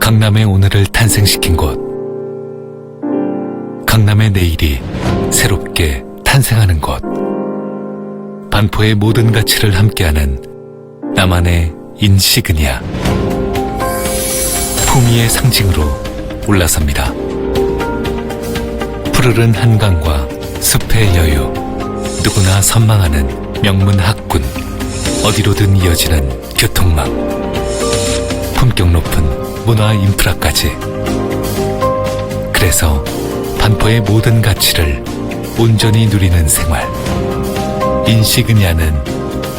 강남의 오늘을 탄생시킨 곳. 강남의 내일이 새롭게 탄생하는 곳. 반포의 모든 가치를 함께하는 나만의 인시그니아. 품위의 상징으로 올라섭니다. 푸르른 한강과 숲의 여유. 누구나 선망하는 명문 학군. 어디로든 이어지는 교통망. 품격 높은 문화 인프라까지. 그래서 반포의 모든 가치를 온전히 누리는 생활. 인시그니아는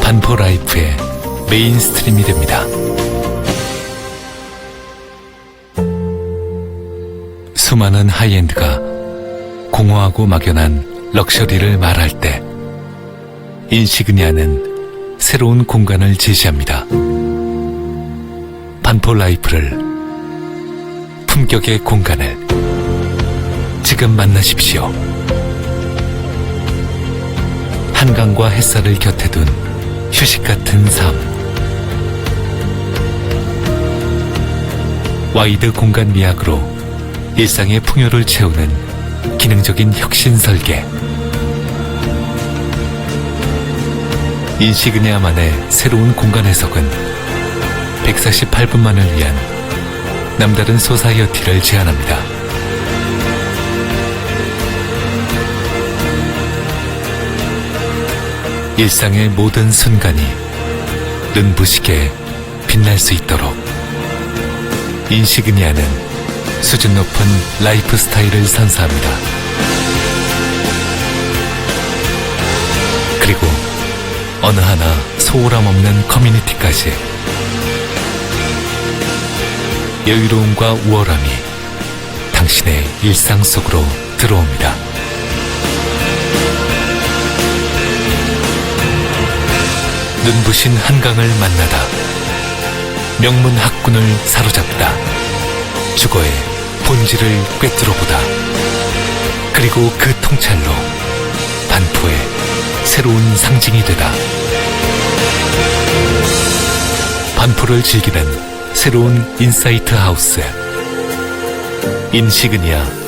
반포 라이프의 메인스트림이 됩니다. 수많은 하이엔드가 공허하고 막연한 럭셔리를 말할 때 인시그니아는 새로운 공간을 제시합니다. 반포 라이프를 품격의 공간을 지금 만나십시오. 한강과 햇살을 곁에 둔 휴식 같은 삶. 와이드 공간 미학으로 일상의 풍요를 채우는 기능적인 혁신 설계. 인시그니아만의 새로운 공간 해석은 148분만을 위한 남다른 소사이어티를 제안합니다. 일상의 모든 순간이 눈부시게 빛날 수 있도록 인시그니아는 수준 높은 라이프 스타일을 선사합니다. 그리고 어느 하나 소홀함 없는 커뮤니티까지 여유로움과 우월함이 당신의 일상 속으로 들어옵니다. 눈부신 한강을 만나다 명문 학군을 사로잡다 주거의 본질을 꿰뚫어보다 그리고 그 통찰로 반포의 새로운 상징이 되다 반포를 즐기는 새로운 인사이트 하우스. 인시그니아